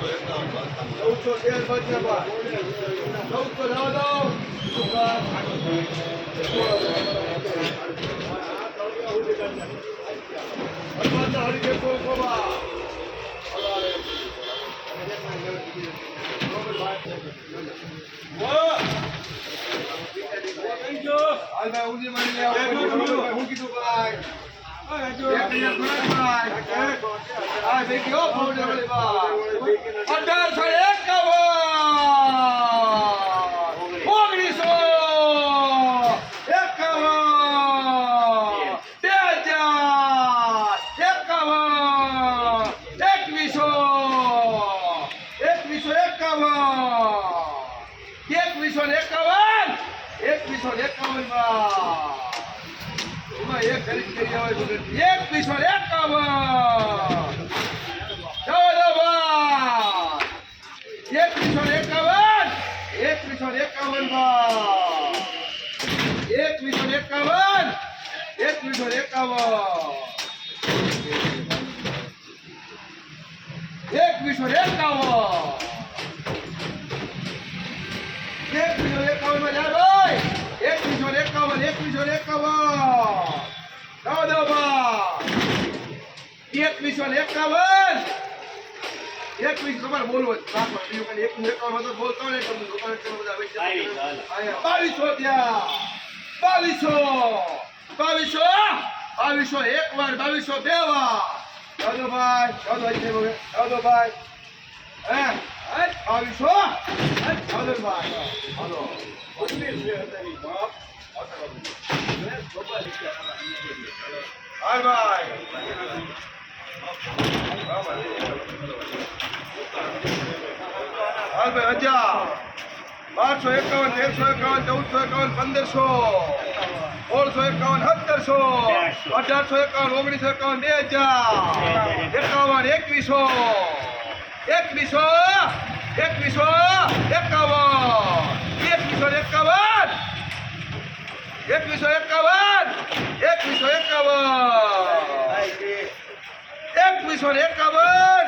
ચૌદસો તેર ભાઈ ચૌદસો સો ખોબા હાલ ભાઈ ઊંધી મારી. હું કીધું ભાઈ અઢારસો એકાવન ઓગણીસો એકાવન બે હજાર એકાવન એકવીસો એકવીસો એકાવન. એકવીસો એકાવન. એકવીસો એકાવનમાં એક ખરીદ કરી આવે એક એકાવન એક ભાઈ એકવીસો ને એકાવન એક ને એકાવન એકવીસો ને એકાવન એકવીસો ને એકાવન એકવીસો ને એકાવન એકવીસો ને એકાવન. એકવીસ તમારે બોલવો એકવીસ બોલતો ને બાવીસો ત્યાં. બાવીસો. બાવીસો. બાવીસો એક વાર બાવીસો બે વાર. ચૌદો ભાઈ ચૌદો ભાઈ ચૌદો ભાઈ. હે? બાવીસો? ચૌદો હાલો હાલ ભાઈ. હજાર બારસો એકાવન તેરસો એકાવન ચૌદસો એકાવન પંદરસો. સોળસો એકાવન સત્તરસો. અઢારસો. એકાવન ઓગણીસો એકાવન બે હજાર. એકાવન એકવીસો. એકવીસો એકવીસો એકાવન. એકવીસો એકાવન. એકવીસો એકાવન એકવીસો એકાવન એકવીસો એકાવન.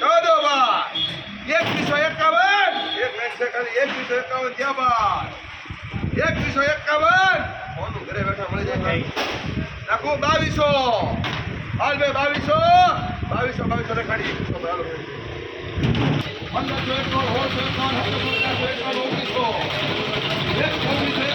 ચૌદો બાર એકવીસો એકાવન. એક મિનિટ છે ખાલી. એકવીસો એકાવન ત્યાં બાર એકવીસો એકાવન. કોનું ઘરે બેઠા મળી જાય નાખો બાવીસો. હાલ ભાઈ બાવીસો. બાવીસો બાવીસો રેખાડી પંદરસો એકાવન ઓગણીસો. એક ઓગણીસો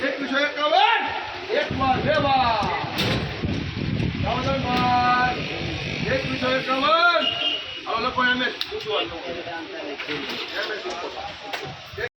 એકવીસો એકાવન એક વાર બે વાર ચૌદ ભાઈ એકવીસો એકાવન હવે લોકો એમ એમ પૂછવાનું.